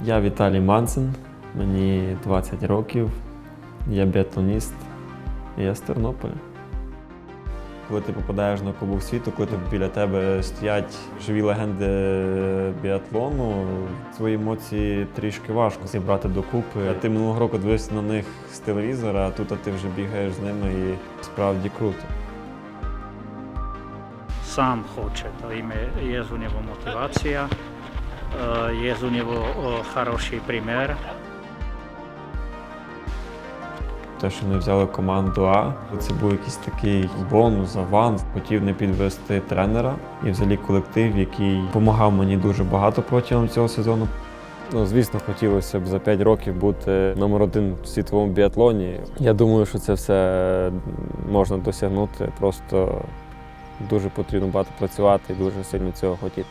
Я Віталій Манцин, мені 20 років, я біатлоніст, я з Тернополя. Коли ти попадаєш на Кубок світу, коли біля тебе стоять живі легенди біатлону, свої емоції трішки важко зібрати докупи. Ти минулого року дивився на них з телевізора, а тут ти вже бігаєш з ними і справді круто. Sam hoće, to ime je u njemu motivacija, je u njemu e, хороший пример. Те, що ми взяли команду А, це був якийсь такий бонус, аванс. Хотів не підвести тренера і взагалі колектив, який допомагав мені дуже багато протягом цього сезону. Ну, звісно, хотілося б за 5 років бути номер один в світовому біатлоні. Я думаю, що це все можна досягнути. Просто дуже потрібно багато працювати і дуже сильно цього хотіти.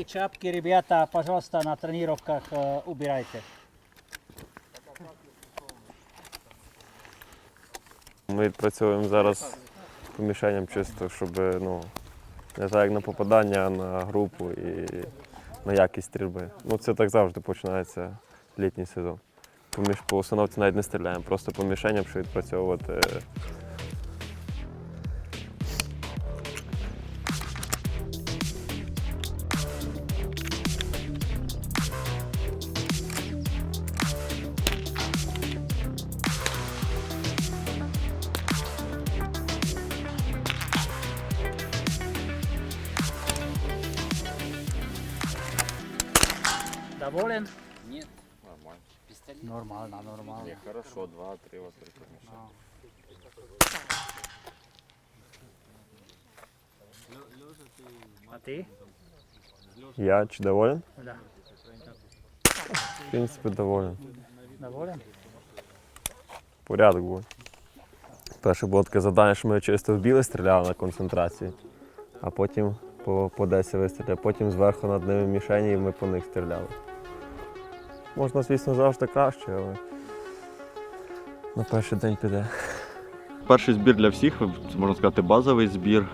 Эти чапки, ребята, пожалуйста, на тренировках э, убирайте. Ми відпрацьовуємо зараз по мішеням чисто, щоб ну, не так як на попадання, на групу і на якість стрільби. Ну, це так завжди починається літній сезон. По, між, по установці навіть не стріляємо, просто по мішеням, щоб відпрацьовувати. Доволен? Нет, нормально. Пистолет? Нормально, нормально. Не, хорошо, два-три вот только мешают. А ты? Я чи доволен? Да. В принципі, доволен. Доволен? Порядок був. Перше було таке завдання, що ми чисто в біле стріляли на концентрації, а потім по, по 10 вистрілів, потім зверху над ними мішені і ми по них стріляли. Можна, звісно, завжди краще, але на перший день піде. Перший збір для всіх, це можна сказати, базовий збір.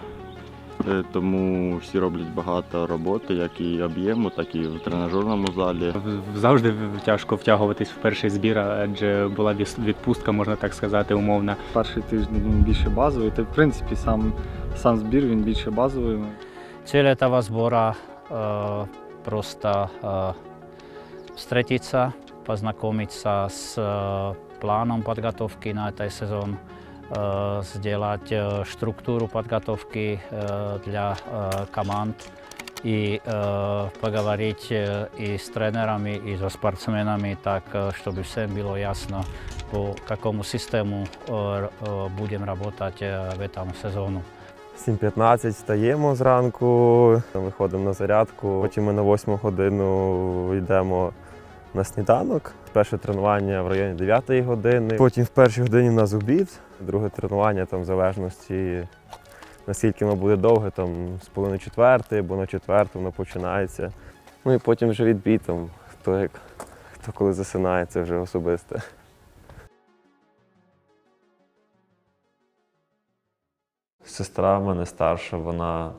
Е, Тому всі роблять багато роботи, як і об'єму, так і в тренажерному залі. В- Завжди в- тяжко втягуватись в перший збір, адже була віс- відпустка, можна так сказати, умовна. Перший тиждень він більше базовий, та в принципі сам, сам збір він більше базовий. Цель этого сбора э, просто э, встретиться, познакомиться с э, планом подготовки на этот сезон, э, сделать э, структуру подготовки э, для э, команд и э, поговорить э, и с тренерами, и со спортсменами, так, э, чтобы всем было ясно, по какому систему э, р- э, будем работать э, в этом сезону. 7.15 встаємо зранку, виходимо на зарядку. Потім ми на 8 годину йдемо на сніданок. Перше тренування в районі 9 години. Потім в першій годині в нас обід, друге тренування там в залежності наскільки воно буде довге, там з половини четвертої, або на четверту воно починається. Ну і потім вже відбій, там, хто як хто коли засинає, це вже особисте. Сестра в мене старша, вона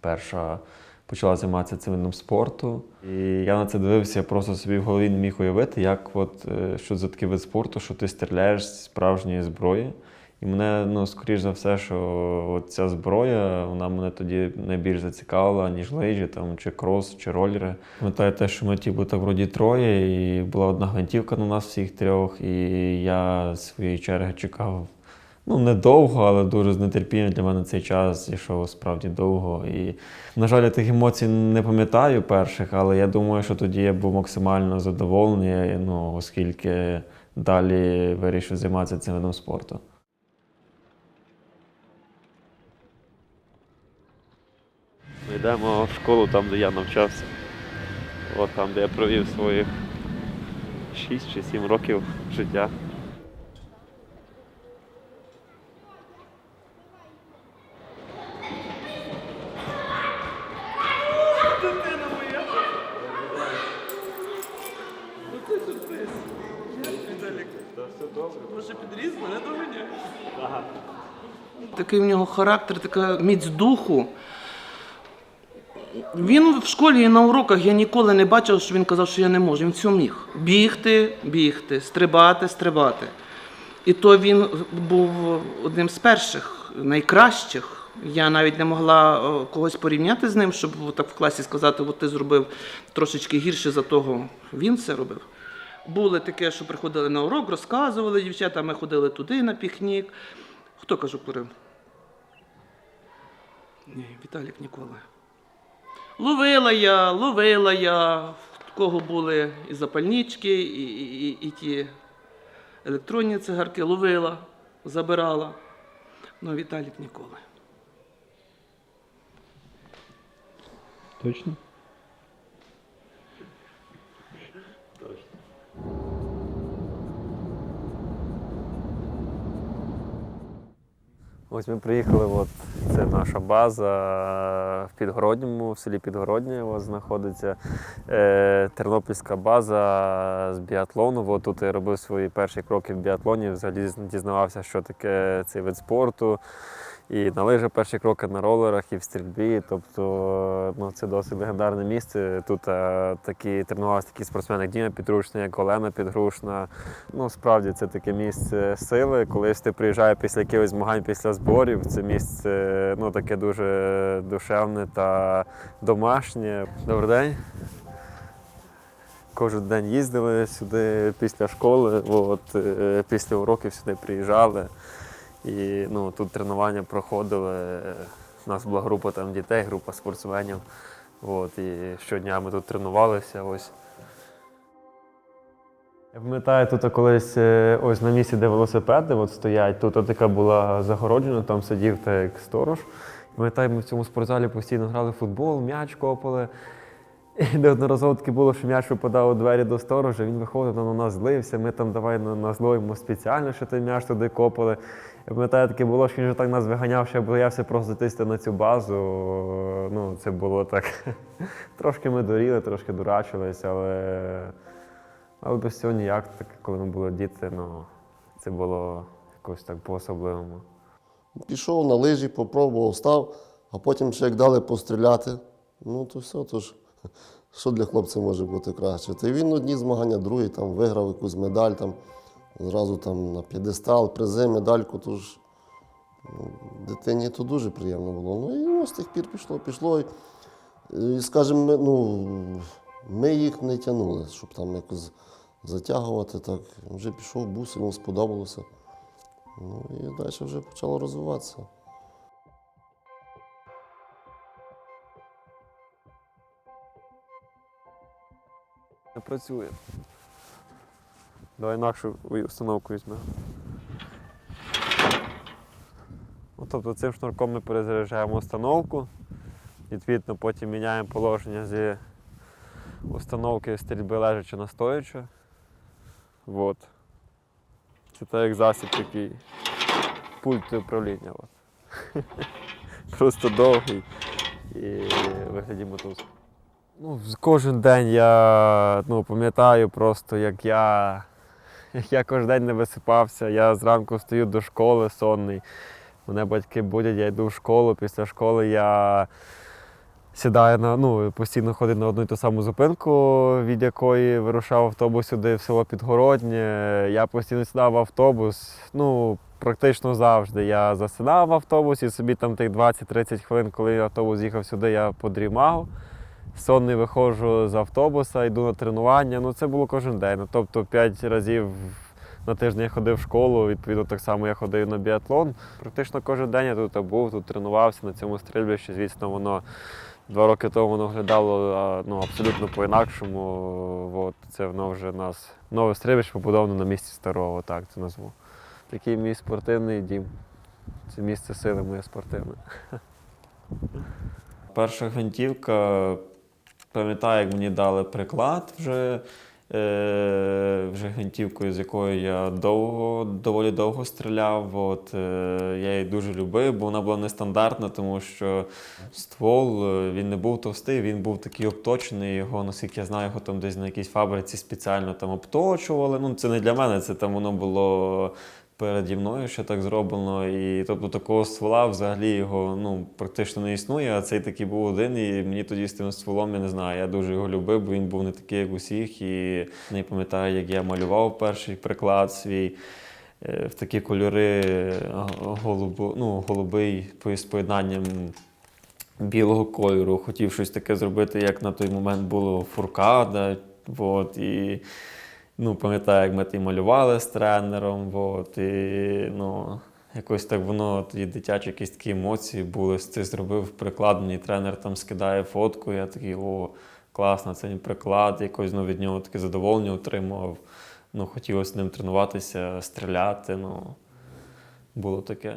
перша почала займатися цим видом спорту. І я на це дивився, я просто собі в голові не міг уявити, як от, е, що за такий вид спорту, що ти стріляєш з справжньої зброї. І мене, ну, скоріш за все, що от ця зброя, вона мене тоді найбільш зацікавила, ніж лижі, там, чи крос, чи ролери. Пам'ятаю те, що ми типу, так вроді троє, і була одна гвинтівка на нас всіх трьох, і я своєї черги чекав Ну, недовго, але дуже з нетерпінням для мене цей час йшов справді довго. І, на жаль, я тих емоцій не пам'ятаю перших, але я думаю, що тоді я був максимально задоволений, ну, оскільки далі вирішив займатися цим видом спорту. Ми йдемо в школу там, де я навчався. От там, де я провів своїх 6 чи 7 років життя. Може підріз, мене доганяє. Такий в нього характер, така міць духу. Він в школі і на уроках я ніколи не бачив, що він казав, що я не можу. Він все міг. Бігти, бігти, стрибати, стрибати. І то він був одним з перших, найкращих. Я навіть не могла е, когось порівняти з ним, щоб так в класі сказати, от ти зробив трошечки гірше за того. Він це робив. Були таке, що приходили на урок, розказували дівчата, ми ходили туди на пікнік. Хто каже, курив? Ні, Віталік ніколи. Ловила я, ловила я, в кого були і запальнички, і, і, і, і ті електронні цигарки ловила, забирала. Ну, Віталік ніколи. Точно? Ось ми приїхали, от це наша база в Підгородньому, в селі Підгороднє ось знаходиться е, тернопільська база з біатлону. От тут я робив свої перші кроки в біатлоні, взагалі дізнавався, що таке цей вид спорту. І на лижах перші кроки на ролерах, і в стрільбі. Тобто ну, це досить легендарне місце. Тут е, такі тренувалися такі спортсмени, як Діма Підручна, як Олена Підгрушна. Ну, справді це таке місце сили. Коли ти приїжджаєш після якихось змагань, після зборів, це місце ну, таке дуже душевне та домашнє. Добрий день. Кожен день їздили сюди після школи, от, е, після уроків сюди приїжджали. І ну, тут тренування проходили. У нас була група там дітей, група спортсменів. От, і щодня ми тут тренувалися. Ось. Я пам'ятаю, тут колись е, ось на місці, де велосипеди от стоять, тут така була загороджена, там сидів так як сторож. Пам'ятаю, ми в цьому спортзалі постійно грали в футбол, м'яч копали. І неодноразово таке було, що м'яч випадав у двері до сторожа, він виходив на нас злився, ми там давай на, на зло йому спеціально, що той м'яч туди копали. Я пам'ятаю, таке було, що він вже так нас виганяв, що я боявся просто тисти на цю базу. Ну, це було так. Трошки ми дуріли, трошки дурачились, але, але без цього ніяк, так, коли ми були діти, ну, це було якось так по-особливому. Пішов на лижі, попробував, став, а потім ще як дали постріляти. Ну, то все, то ж, що для хлопця може бути краще? Та він одні змагання, другі там виграв якусь медаль, там, зразу там на п'єдестал, призи, медальку, то ж ну, дитині то дуже приємно було. Ну і ну, з тих пір пішло, пішло. І скажімо, ми, ну, ми їх не тягнули, щоб там якось затягувати. Так. Вже пішов бус, йому сподобалося. Ну і далі вже почало розвиватися. Не працює. Давай інакшу установку візьмемо. Ну, тобто цим шнурком ми перезаряджаємо установку. Відповідно, потім міняємо положення зі установки стрільби лежачи на стоячи. Вот. Це так як засіб такий пульт управління. От. Просто довгий і вигляді мотузки. Ну, кожен день я ну, пам'ятаю просто, як я, я кожен день не висипався. Я зранку стою до школи сонний. Мене батьки будять, я йду в школу. Після школи я сідаю на ну, постійно ходив на одну і ту саму зупинку, від якої вирушав автобус сюди в село Підгороднє. Я постійно сідав в автобус. Ну, практично завжди. Я засинав в автобусі, собі там тих 20-30 хвилин, коли автобус їхав сюди, я подрімав сонний виходжу з автобуса, йду на тренування. Ну це було кожен день. Тобто п'ять разів на тиждень я ходив в школу, відповідно, так само я ходив на біатлон. Практично кожен день я тут був, тут тренувався на цьому стрільбищі. Звісно, воно два роки тому воно виглядало ну, абсолютно по-інакшому. От, це воно вже нас нове стрільбище побудовано на місці старого, так це назву. Такий мій спортивний дім. Це місце сили моє спортивне. Перша гвинтівка, пам'ятаю, як мені дали приклад вже. е, вже гвинтівкою, з якою я довго, доволі довго стріляв. От, е, я її дуже любив, бо вона була нестандартна, тому що ствол е, він не був товстий, він був такий обточений. Його, наскільки я знаю, його там десь на якійсь фабриці спеціально там обточували. Ну, це не для мене, це там воно було переді мною ще так зроблено. І тобто такого ствола взагалі його ну, практично не існує. А цей такий був один. І мені тоді з тим стволом, я не знаю, я дуже його любив, бо він був не такий, як усіх. І не пам'ятаю, як я малював перший приклад свій. е, В такі кольори е, голубо, ну, голубий з поєднанням білого кольору. Хотів щось таке зробити, як на той момент було фуркада. От, і ну, пам'ятаю, як ми ти малювали з тренером. От, і, ну, якось так воно тоді дитячі якісь такі емоції були. Ти зробив приклад, мені тренер там скидає фотку. Я такий, о, класно, це приклад. Якось ну, від нього таке задоволення отримував. Ну, хотілося ним тренуватися, стріляти. Ну, було таке.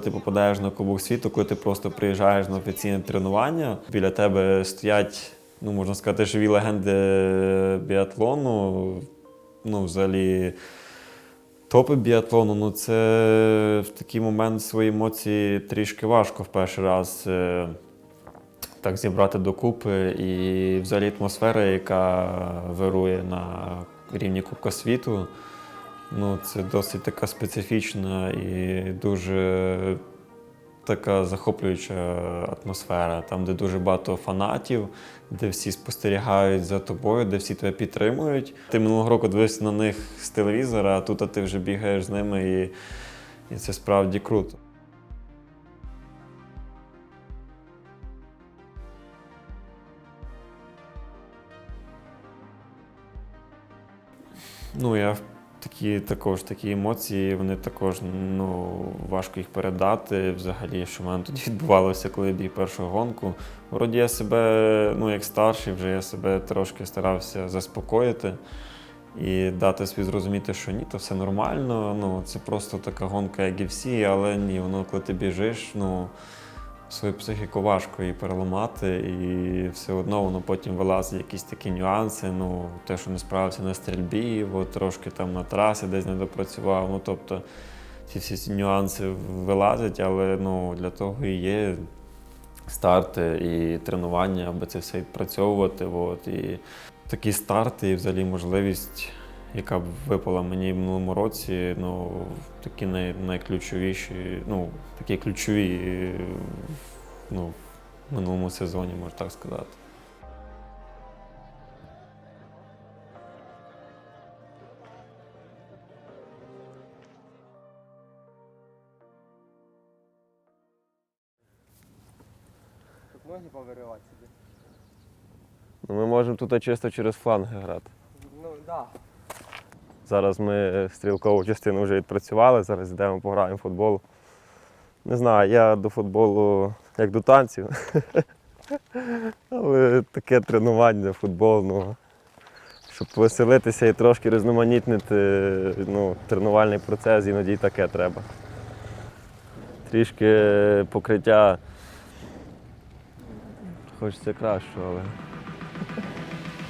Ти попадаєш на Кубок світу, коли ти просто приїжджаєш на офіційне тренування. Біля тебе стоять, ну можна сказати, живі легенди біатлону. Ну, взагалі, топи біатлону. Ну, це в такий момент свої емоції трішки важко в перший раз. е, Так зібрати докупи і взагалі атмосфера, яка вирує на рівні Кубка світу. Ну, це досить така специфічна і дуже така захоплююча атмосфера, там, де дуже багато фанатів, де всі спостерігають за тобою, де всі тебе підтримують. Ти минулого року дивився на них з телевізора, а тут а ти вже бігаєш з ними, і, і це справді круто. Ну, я такі також такі емоції, вони також ну, важко їх передати. Взагалі, що в мене тоді відбувалося, коли я біг першу гонку. Вроді я себе, ну як старший, вже я себе трошки старався заспокоїти і дати собі зрозуміти, що ні, то все нормально. Ну, це просто така гонка, як і всі, але ні, воно, коли ти біжиш, ну. Свою психіку важко її переламати, і все одно воно потім вилазить якісь такі нюанси. Ну, те, що не справився на стрільбі, от трошки там на трасі десь не допрацював. Ну, тобто ці всі ці нюанси вилазять, але ну, для того і є старти і тренування, аби це все відпрацьовувати. От, і такі старти, і взагалі можливість, яка б випала мені в минулому році, ну, такі най, найключовіші, ну, такі ключові е, ну, в минулому сезоні, можна так сказати. Тут ноги повиривати собі. Ну, ми можемо тут чисто через фланги грати. Ну, да. Зараз ми стрілкову частину вже відпрацювали, зараз йдемо пограємо в футбол. Не знаю, я до футболу як до танців. Але таке тренування, футбол, ну, щоб повеселитися і трошки різноманітнити ну, тренувальний процес, іноді таке треба. Трішки покриття хочеться кращого, але,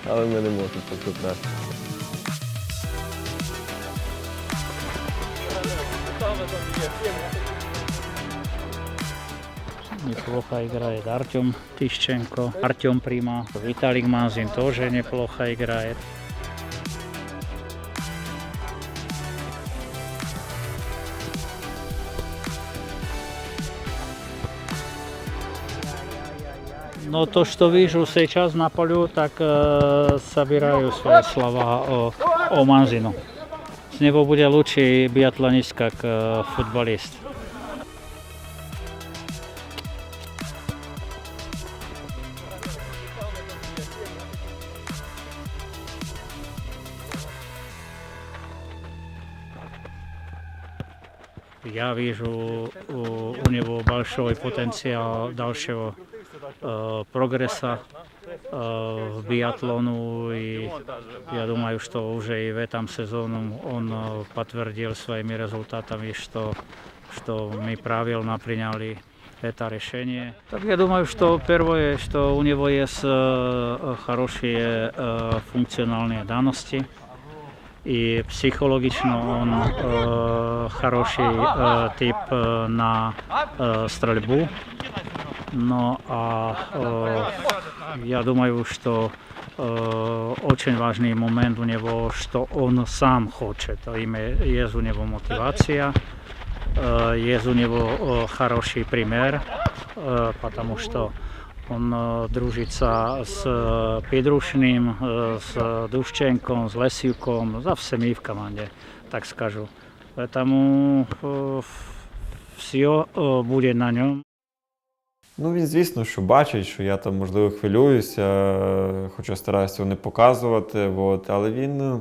але ми не можемо поки краще. Неплохо играет Артем Тищенко, Артем Прима, Виталик Манзин тоже неплохо играет. Но то, что вижу сейчас на полю, так э, собираю свои слова о, о Манзину. С него будет лучший биатлонист, как э, футболист. Я вижу у, у него большой потенциал дальшего э, прогресса э, в биатлону. И я думаю, что уже и в этом сезоне он э, подтвердил своими результатами, что, что мы правильно приняли это решение. Так я думаю, что первое, что у него есть э, хорошие э, функциональные данности. И психологично он э, хороший э, тип э, на э, стрельбу. Но а, э, я думаю, что э, очень важный момент у него, что он сам хочет. Име- Есть у него мотивация, э, есть у него э, хороший пример, э, потому что он э, дружится с э, Педрушнým, э, с Душченком, с Лесюком, за всеми в команде, так скажу. Поэтому все будет на нем. Ну, він, звісно, що бачить, що я там, можливо, хвилююся, хоча стараюся цього не показувати. От, але він е,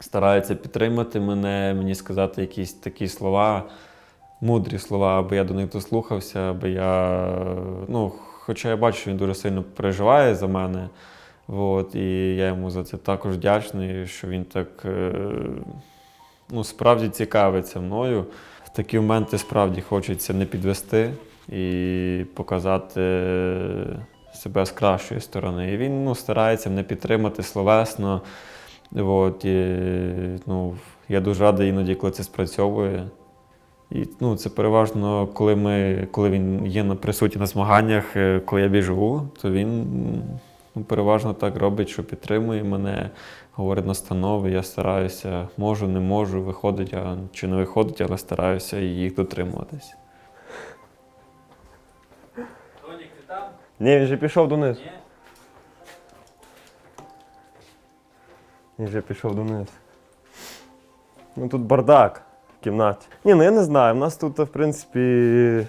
старається підтримати мене, мені сказати якісь такі слова, мудрі слова, аби я до них дослухався, аби я. Ну, хоча я бачу, що він дуже сильно переживає за мене. От, і я йому за це також вдячний, що він так е, ну, справді цікавиться мною. В такі моменти справді хочеться не підвести і показати себе з кращої сторони. І він ну, старається мене підтримати словесно. От, і, ну, я дуже радий іноді, коли це спрацьовує. І ну, це переважно, коли, ми, коли він є на присутній на змаганнях, е, коли я біжу, то він ну, переважно так робить, що підтримує мене, говорить настанови. Я стараюся, можу, не можу, виходить а, чи не виходить, але стараюся їх дотримуватись. Ні, він же пішов донизу. Він же пішов донизу. Ну тут бардак в кімнаті. Ні, ну я не знаю. У нас тут, в принципі,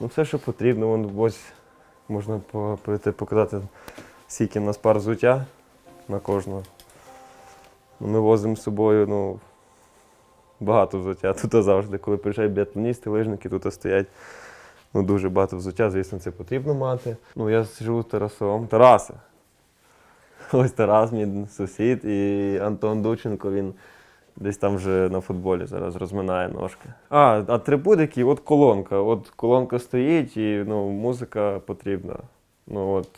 ну все, що потрібно. Вон ось можна прийти показати, скільки в нас пар взуття на кожного. Ну, Ми возимо з собою ну, багато взуття. Тут завжди, коли приїжджають біатлоністи, лижники, тут стоять ну, дуже багато взуття, звісно, це потрібно мати. Ну, я живу з Тарасом. Тарасе. Ось Тарас, мій сусід, і Антон Дученко, він десь там вже на футболі зараз розминає ножки. А, атрибутики, от колонка. От колонка стоїть і ну, музика потрібна. Ну от.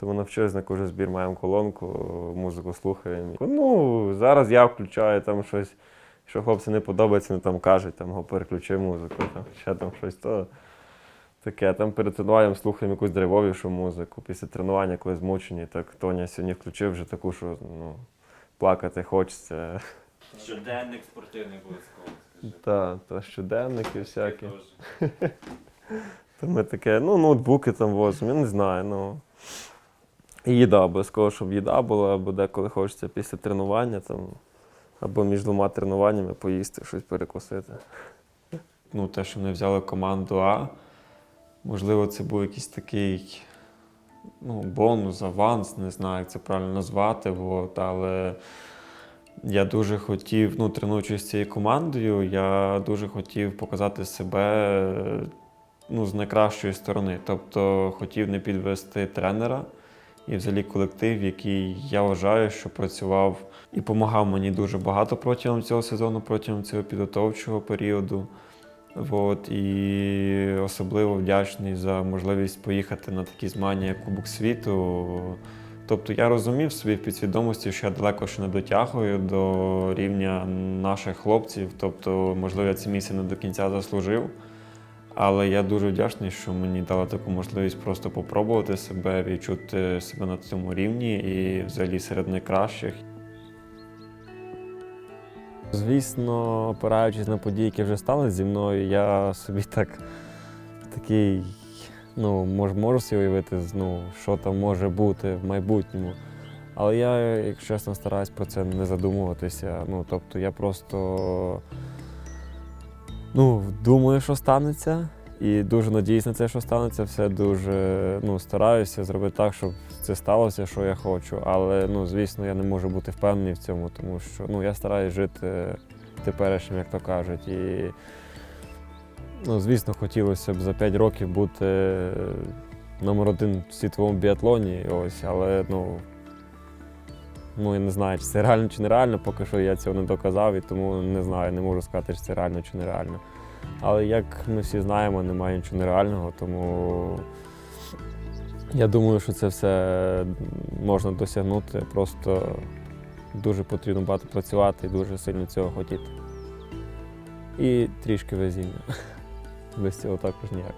Тому навчились на кожен збір маємо колонку, музику слухаємо. Ну, зараз я включаю там щось. Якщо хлопці не подобається, вони там кажуть, там, го переключи музику, там, ще там щось, то таке. Там перед тренуванням слухаємо якусь драйвовішу музику. Після тренування, коли змучені, так Тоня сьогодні включив вже таку, що ну, плакати хочеться. Щоденник спортивний обов'язково. скажи. Та, та щоденники всякі. То ми таке, ну, ноутбуки там возимо, я не знаю. Ну. І їда обов'язково, щоб їда була, або деколи хочеться після тренування, там, або між двома тренуваннями поїсти, щось перекусити. Ну, те, що ми взяли команду А, можливо, це був якийсь такий ну, бонус, аванс, не знаю, як це правильно назвати. От, але я дуже хотів, ну, тренуючись цією командою, я дуже хотів показати себе ну, з найкращої сторони. Тобто хотів не підвести тренера і взагалі колектив, який я вважаю, що працював і допомагав мені дуже багато протягом цього сезону, протягом цього підготовчого періоду. От, і особливо вдячний за можливість поїхати на такі змагання, як Кубок світу. Тобто я розумів собі в підсвідомості, що я далеко ще не дотягую до рівня наших хлопців. Тобто, можливо, я ці місце не до кінця заслужив. Але я дуже вдячний, що мені дали таку можливість просто попробувати себе, відчути себе на цьому рівні і взагалі серед найкращих. Звісно, опираючись на події, які вже стали зі мною, я собі так такий, ну, мож, можу собі уявити, ну, що там може бути в майбутньому. Але я, якщо чесно, стараюсь про це не задумуватися. Ну, тобто я просто ну, думаю, що станеться, і дуже надіюсь на це, що станеться. Все дуже ну, стараюся зробити так, щоб це сталося, що я хочу. Але, ну, звісно, я не можу бути впевнений в цьому, тому що ну, я стараюсь жити теперішнім, як то кажуть. І, ну, звісно, хотілося б за 5 років бути номер один в світовому біатлоні. Ось, але ну, ну, я не знаю, чи це реально чи нереально, поки що я цього не доказав, і тому не знаю, не можу сказати, чи це реально чи нереально. Але як ми всі знаємо, немає нічого нереального, тому я думаю, що це все можна досягнути. Просто дуже потрібно багато працювати і дуже сильно цього хотіти. І трішки везіння. Без цього також ніяк.